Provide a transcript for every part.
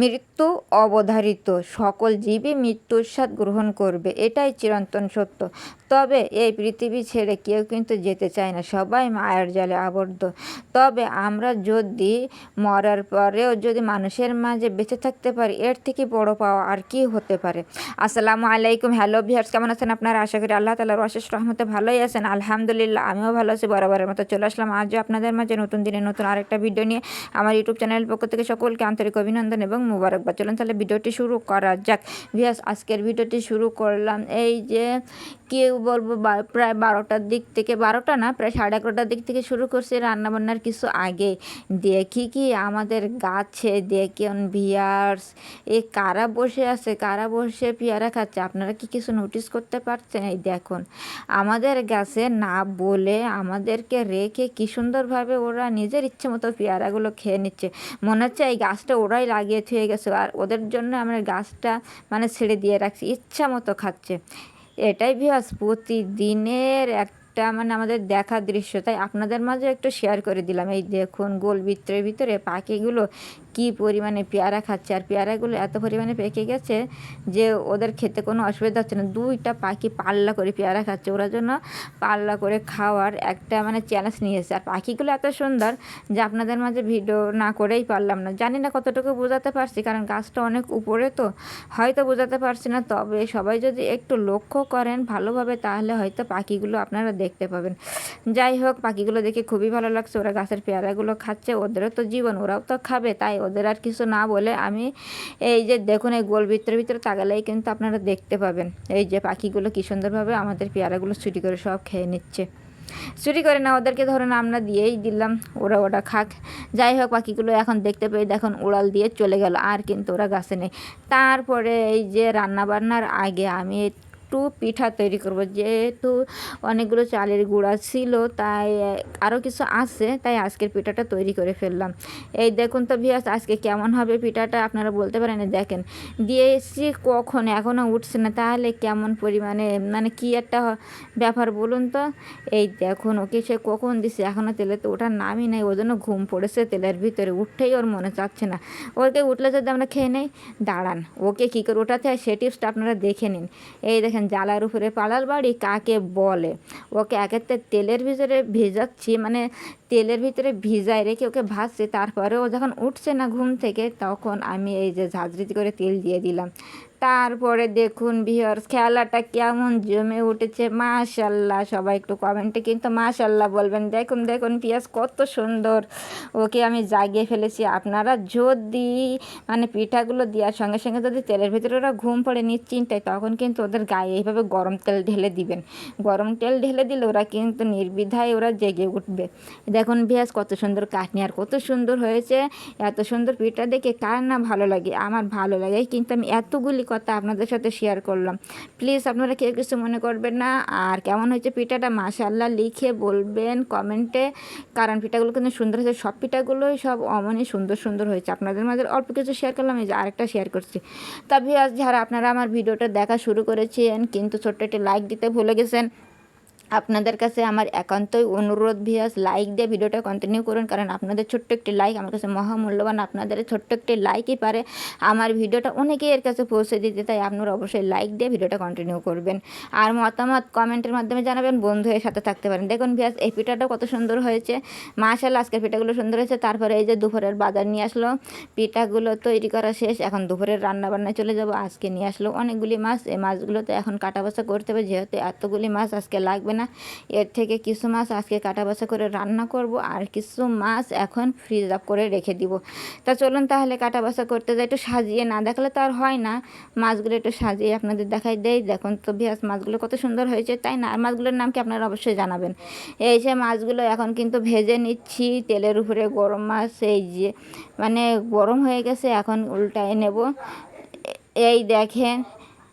মৃত্যু অবধারিত, সকল জীবই মৃত্যুর স্বাদ গ্রহণ করবে, এটাই চিরন্তন সত্য। তবে এই পৃথিবী ছেড়ে কেউ কিন্তু যেতে চায় না, সবাই মায়ের জালে আবদ্ধ। তবে আমরা যদি মরার পরেও যদি মানুষের মাঝে বেঁচে থাকতে পারি, এর থেকে বড় পাওয়া আর কি হতে পারে? আসসালামু আলাইকুম, হ্যালো ভিয়ার্স কেমন আছেন আপনারা? আশা করি আল্লাহ তালার অশেষ রহমতে ভালোই আছেন। আলহামদুলিল্লাহ, আমিও ভালো আছি, বরাবরের মতো চলে আসলাম আজও আপনাদের মাঝে নতুন দিনে নতুন আরেকটা ভিডিও নিয়ে। আমার ইউটিউব চ্যানেলের পক্ষ থেকে সকলকে আন্তরিক অভিনন্দন এবং মুবারকবাদ। চলুন তাহলে ভিডিওটি শুরু করা যাক। ভিয়াস আজকের ভিডিওটি শুরু করলাম এই যে কেউ বলব প্রায় বারোটার দিক থেকে, বারোটা না, প্রায় সাড়ে এগারোটার দিক থেকে শুরু করছি রান্নাবান্নার কিছু আগে। দেখি কি আমাদের গাছে দেখুন ভিয়ার্স, এ কারা বসে আছে, কারা বসে পেয়ারা খাচ্ছে, আপনারা কি কিছু নোটিস করতে পারছেন? এই দেখুন, আমাদের গাছে না বলে আমাদেরকে রেখে কি সুন্দরভাবে ওরা নিজের ইচ্ছে মতো পেয়ারাগুলো খেয়ে নিচ্ছে। মনে হচ্ছে এই গাছটা ওরাই লাগিয়ে থুয়ে গেছে, আর ওদের জন্য আমরা গাছটা মানে ছেড়ে দিয়ে রাখছি, ইচ্ছা মতো খাচ্ছে। এটাই ভিওস প্রতিদিনের একটা মানে আমাদের দেখা দৃশ্য। তাই আপনাদের মাঝে একটু শেয়ার করে দিলাম। এই দেখুন, গোল ভিতরের ভিতরে পাখিগুলো কি পরিমাণে পেয়ারা খাচ্ছে? আর পেয়ারাগুলো এত পরিমাণে পেকে গেছে যে ওদের খেতে কোনো অসুবিধা হচ্ছে না। দুইটা পাখি পাল্লা করে পেয়ারা খাচ্ছে। ওরা জন্য পাল্লা করে খাওয়ার একটা মানে চ্যালেঞ্জ নিয়েছে আর পাখিগুলো এত সুন্দর যে আপনাদের মাঝে ভিডিও না করেই পারলাম না। জানি না কতটুকু বোঝাতে পারছি, কারণ গাছটা অনেক উপরে তো। হয়তো বোঝাতে পারছি না, তবে সবাই যদি একটু লক্ষ্য করেন ভালোভাবে, তাহলে হয়তো পাখিগুলো আপনারা দেখতে পাবেন। যাই হোক, পাখিগুলো দেখে খুবই ভালো লাগছে। ওরা গাছের পেয়ারাগুলো খাচ্ছে। ওদেরও তো জীবন, ওরাও তো খাবে, তাই ওদের আর কিছু না বলে আমি এই যে দেখুন, এই গোল ভিতরে ভিতরে তাকালেই কিন্তু আপনারা দেখতে পাবেন। এই যে পাখিগুলো কী সুন্দরভাবে আমাদের পেয়ারাগুলো চুরি করে সব খেয়ে নিচ্ছে। চুরি করে না, ওদেরকে ধরুন আমরা দিয়েই দিলাম, ওরা ওটা খাক। যাই হোক, পাখিগুলো এখন দেখতে পেয়ে দেখুন, উড়াল দিয়ে চলে গেল, আর কিন্তু ওরা গাছে নেই। তারপরে এই যে রান্না বান্নার আগে আমি একটু পিঠা তৈরি করব। যেহেতু অনেকগুলো চালের গুঁড়া ছিল, তাই আরও কিছু আছে, তাই আজকের পিঠাটা তৈরি করে ফেললাম। এই দেখুন তো ভিয়াস আজকে কেমন হবে পিঠাটা আপনারা বলতে পারেন? দেখেন, দিয়ে এসছি কখন এখনও উঠছে না। তাহলে কেমন পরিমাণে মানে কি একটা ব্যাপার বলুন তো? এই দেখুন, ওকে সে কখন দিছে? এখনও তেলে তো ওঠার নামই নেই ওই জন্য ঘুম পড়েছে তেলের ভিতরে। উঠতেই ওর মনে চাচ্ছে না। ওকে উঠলে যদি আমরা খেয়ে নেই, দাঁড়ান, ওকে কী করে ওঠাতে হয় সে টিপসটা আপনারা দেখে নিন। এই দেখেন দেখেন জ্বালার উপরে পালার বাড়ি কাকে বলে? ওকে একেতে তেলের ভিতরে ভেজাচ্ছি মানে তেলের ভিতরে ভিজায় রেখে ওকে ভাজছে, তারপরে ও যখন উঠছে না ঘুম থেকে, তখন আমি এই যে ঝাঁঝরিতে করে তেল দিয়ে দিলাম। তারপরে দেখুন ভিওর্স খেলাটা কেমন জমে উঠেছে মাশাল্লাহ সবাই একটু কমেন্টে কিন্তু মাশাল্লাহ বলবেন। দেখুন দেখুন পিঁয়াজ কত সুন্দর। ওকে আমি জাগিয়ে ফেলেছি। আপনারা যদি মানে পিঠাগুলো দেওয়ার সঙ্গে সঙ্গে যদি তেলের ভিতরে ওরা ঘুম পড়ে নিশ্চিন্তায় তখন কিন্তু ওদের গায়ে এইভাবে গরম তেল ঢেলে দিবেন। গরম তেল ঢেলে দিলে ওরা কিন্তু নির্বিধায় ওরা জেগে উঠবে। দেখুন পিঁয়াজ কত সুন্দর কাটনি আর কত সুন্দর হয়েছে। এত সুন্দর পিঠা দেখে কার না ভালো লাগে? আমার ভালো লাগে কিন্তু আমি এতগুলি কথা আপনাদের সাথে শেয়ার করলাম। প্লিজ আপনারা কেউ কিছু মনে করবেন না। আর কেমন হয়েছে পিঠাটা মাশাল্লাহ লিখে বলবেন কমেন্টে কারণ পিঠাগুলো কিন্তু সুন্দর হয়েছে। সব পিঠাগুলোই সব অমনই সুন্দর সুন্দর হয়েছে। আপনাদের মাঝে অল্প কিছু শেয়ার করলাম, এই যে আরেকটা শেয়ার করছি। তবে আজ যারা আপনারা আমার ভিডিওটা দেখা শুরু করেছেন, কিন্তু ছোট্ট একটি লাইক দিতে ভুলে গেছেন আপনাদের কাছে আমার একান্তই অনুরোধ ভিয়াস লাইক দিয়ে ভিডিওটা কন্টিনিউ করুন। কারণ আপনাদের ছোট্ট একটি লাইক আমার কাছে মহামূল্যবান। আপনাদের ছোট্ট একটি লাইকই পারে। আমার ভিডিওটা অনেকেই এর কাছে পৌঁছে দিতে তাই আপনারা অবশ্যই লাইক দিয়ে ভিডিওটা কন্টিনিউ করবেন। আর মতামত কমেন্টের মাধ্যমে জানাবেন। বন্ধু এর সাথে থাকতে পারেন। দেখুন ভিয়াস এই পিঠাটা কত সুন্দর হয়েছে। মাশাল আজকের পিঠাগুলো সুন্দর হয়েছে। তারপরে এই যে দুপুরের বাজার নিয়ে আসলো। পিঠাগুলো তৈরি করা শেষ। এখন দুপুরের রান্না বান্নায় চলে যাব। আজকে নিয়ে আসলো অনেকগুলি মাছ। এই মাছগুলো তো এখন কাটা বাছা করতে হবে। যেহেতু এতগুলি মাছ আজকে লাগবে না। না। এর থেকে কিছু মাছ আজকে কাটা বাছা করে রান্না করব আর কিছু মাছ এখন ফ্রিজ আপ করে রেখে দিব। তা চলুন তাহলে কাটা বাছা করতে যাই, একটু সাজিয়ে না দেখলে তো আর হয় না। মাছগুলো একটু সাজিয়ে আপনাদের দেখাই দেই। দেখুন তো ভিয়াস মাছগুলো কত সুন্দর হয়েছে, তাই না? আর মাছগুলোর নাম কি আপনারা অবশ্যই জানাবেন। এই যে মাছগুলো এখন কিন্তু ভেজে নিচ্ছি, তেলের উপরে গরম মাছ, এই যে মানে গরম হয়ে গেছে, এখন উল্টায় নেব। এই দেখেন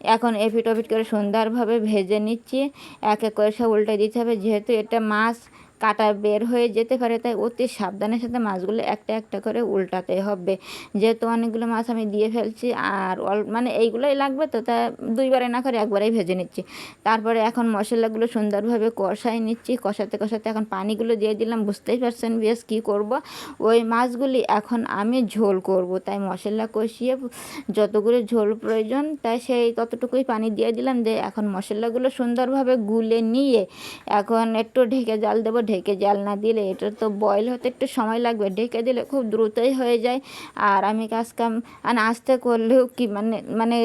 এখন এপিট ওপিট করে সুন্দরভাবে ভেজে নিচ্ছি। এক এক করে সব উল্টে দিতে হবে। যেহেতু এটা মাছ কাটা বের হয়ে যেতে পারে, তাই অতি সাবধানের সাথে মাছগুলো একটা একটা করে উল্টাতে হবে। যেহেতু অনেকগুলো মাছ আমি দিয়ে ফেলছি, আর অল মানে এইগুলোই লাগবে তো, তা দুইবারে না করে একবারেই ভেজে নিচ্ছি। তারপরে এখন মশলাগুলো সুন্দরভাবে কষাই নিচ্ছি। কষাতে কষাতে এখন পানিগুলো দিয়ে দিলাম, বুঝতেই পারছেন বেশ কী করব? ওই মাছগুলি এখন আমি ঝোল করব, তাই মশলা কষিয়ে যতগুলো ঝোল প্রয়োজন, তাই সেই ততটুকুই পানি দিয়ে দিলাম। দিয়ে এখন মশলাগুলো সুন্দরভাবে গুলে নিয়ে এখন একটু ঢেকে জাল দেবো ঢেকে জাল না দিলে এটা তো বয়েল হতে একটু সময় লাগবে। ঢেকে দিলে খুব দ্রুতই হয়ে যায়। আর আমি কাজ কাম মানে আস্তে করলেও কি মানে মানে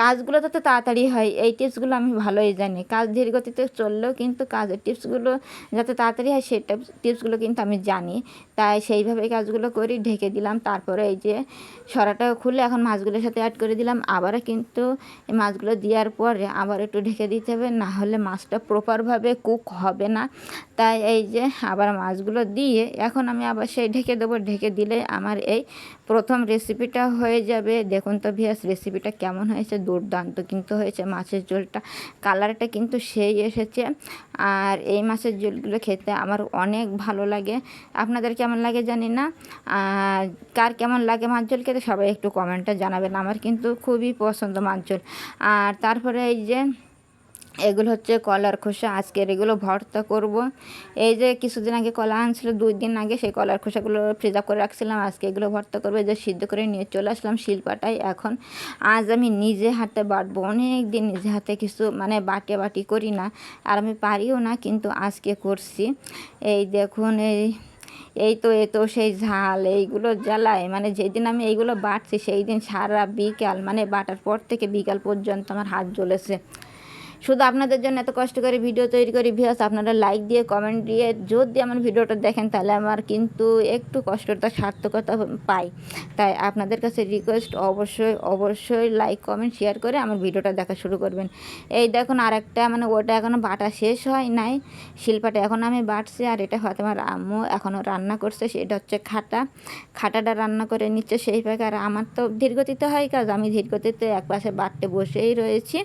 কাজগুলো তত তাড়াতাড়ি হয়, এই টিপসগুলো আমি ভালোই জানি। কাজ ধীর গতিতে চললেও কিন্তু কাজের টিপসগুলো যাতে তাড়াতাড়ি হয়, সেই টিপসগুলো কিন্তু আমি জানি। তাই সেইভাবে কাজগুলো করি, ঢেকে দিলাম। তারপরে এই যে সরাটা খুলে এখন মাছগুলোর সাথে অ্যাড করে দিলাম। আবারও কিন্তু এই মাছগুলো দেওয়ার পরে আবার একটু ঢেকে দিতে হবে। না হলে মাছটা প্রপারভাবে কুক হবে না। তাই এই যে আবার মাছগুলো দিয়ে এখন আমি আবার সেই ঢেকে দেবো। ঢেকে দিলে আমার এই প্রথম রেসিপিটা হয়ে যাবে। দেখুন তো ভিয়াস রেসিপিটা কেমন হয়েছে? দুর্দান্ত কিন্তু হয়েছে মাছের ঝোলটা। কালারটা কিন্তু সেই এসেছে। আর এই মাছের ঝোলগুলো খেতে আমার অনেক ভালো লাগে। আপনাদের কেমন লাগে জানি না। আর কার কেমন লাগে মাছ ঝোল খেতে সবাই একটু কমেন্টে জানাবেন। আমার কিন্তু খুবই পছন্দ মাছ ঝোল। আর তারপরে এই যে এগুলো হচ্ছে কলার খোসা। আজকের এগুলো ভর্তা করব। এই যে কিছুদিন আগে কলা আনছিল, দুই দিন আগে সেই কলার খোসাগুলো ফ্রিজ করে রাখছিলাম। আজকে এগুলো ভর্তা করব। যে সিদ্ধ করে নিয়ে চলে আসলাম শিলপাটায়। এখন আজ আমি নিজে হাতে বাটবো। অনেক দিন নিজে হাতে কিছু মানে বাটে বাটি করি না। আর আমি পারিও না, কিন্তু আজকে করছি। এই দেখুন, এই এই তো এ তো সেই ঝাল। এইগুলো জ্বালায়। মানে যেদিন আমি এইগুলো বাটছি সেই দিন সারা বিকাল মানে বাটার পর থেকে বিকাল পর্যন্ত আমার হাত জ্বলেছে। শুধু আপনাদের জন্য এত কষ্ট করে ভিডিও তৈরি করি ভিউয়ার্স আপনারা লাইক দিয়ে কমেন্ট দিয়ে যদি আমার ভিডিওটা দেখেন, তাহলে আমার কিন্তু একটু কষ্টটা সার্থকতা পাই। তাই আপনাদের কাছে রিকোয়েস্ট অবশ্যই অবশ্যই লাইক কমেন্ট শেয়ার করে আমার ভিডিওটা দেখা শুরু করবেন। এই দেখুন আরেকটা মানে ওটা এখনও বাটা শেষ হয় নাই। শিল্পাটা এখন আমি বাটছি, আর এটা হয়তো আমার আম্মু এখনও রান্না করছে, সেটা হচ্ছে খাটা। খাটাটা রান্না করে নিচ্ছে সেই প্রকার আমার তো ধীরগতিতে হয় কাজ, আমি ধীরগতিতে এক পাশে বাটতে বসেই রয়েছি।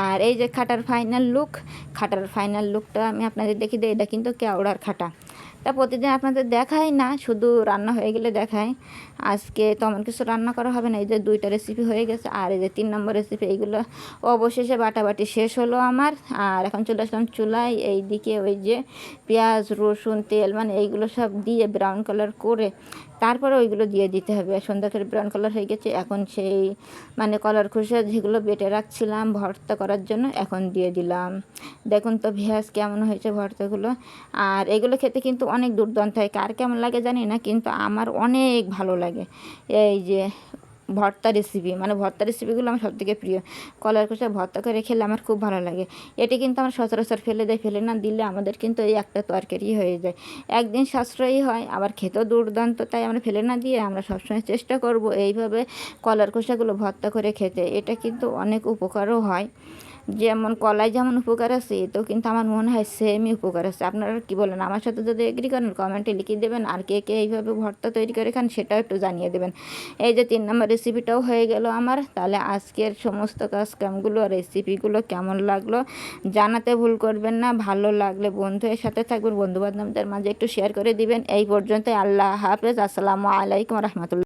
আর এই যে খাটার ফাইনাল লুক খাটার ফাইনাল লুকটা আমি আপনাদের দেখি দিই। এটা কিন্তু কেওড়ার খাটা। তা প্রতিদিন আপনাদের দেখাই না, শুধু রান্না হয়ে গেলে দেখায় আজকে তেমন কিছু রান্না করা হবে না, এই যে দুইটা রেসিপি হয়ে গেছে, আর এই যে তিন নম্বর রেসিপি এইগুলো অবশেষে বাটাবাটি শেষ হলো আমার। আর এখন চলে আসলাম চুলায় এই দিকে ওই যে পেঁয়াজ, রসুন, তেল মানে এইগুলো সব দিয়ে ব্রাউন কালার করে তারপরে ওইগুলো দিয়ে দিতে হবে। সন্ধ্যা করে ব্রাউন কালার হয়ে গেছে, এখন সেই মানে কলার খোসা যেগুলো বেটে রাখছিলাম ভর্তা করার জন্য এখন দিয়ে দিলাম। দেখুন তো ভেঁয়াজ কেমন হয়েছে ভর্তাগুলো। আর এগুলো খেতে কিন্তু অনেক দুর্দান্ত হয়। কার কেমন লাগে জানি না, কিন্তু আমার অনেক ভালো লাগে। এই যে ভর্তা রেসিপি মানে ভর্তা রেসিপিগুলো আমার সবথেকে প্রিয়। কলার খোসা ভর্তা করে খেলে আমার খুব ভালো লাগে। এটি কিন্তু আমার সচরাচর ফেলে দেয়, ফেলে না দিলে আমাদের কিন্তু এই একটা তরকারি হয়ে যায়। একদিন সাশ্রয়ী হয়, আবার খেতেও দুর্দান্ত, তাই আমরা ফেলে না দিয়ে আমরা সবসময় চেষ্টা করব এইভাবে কলার খোসাগুলো ভর্তা করে খেতে। এটা কিন্তু অনেক উপকারও হয়। যেমন কলাই যেমন উপকার আছে, তো কিন্তু আমার মনে হয় সেমই উপকার আছে। আপনারা কি বলেন? আমার সাথে যদি এগ্রি করেন কমেন্টে লিখিয়ে দেবেন, আর কে কে এইভাবে ভর্তা তৈরি করে খান সেটাও একটু জানিয়ে দেবেন। এই যে তিন নম্বর রেসিপিটাও হয়ে গেল আমার। তাহলে আজকের সমস্ত কাজ কামগুলো রেসিপিগুলো কেমন লাগল জানাতে ভুল করবেন না। ভালো লাগলে বন্ধুদের সাথে থাকবেন বন্ধু বান্ধবদের মাঝে একটু শেয়ার করে দিবেন। এই পর্যন্ত আল্লাহ হাফেজ। আসসালামু আলাইকুম রহমতুল্লাহ।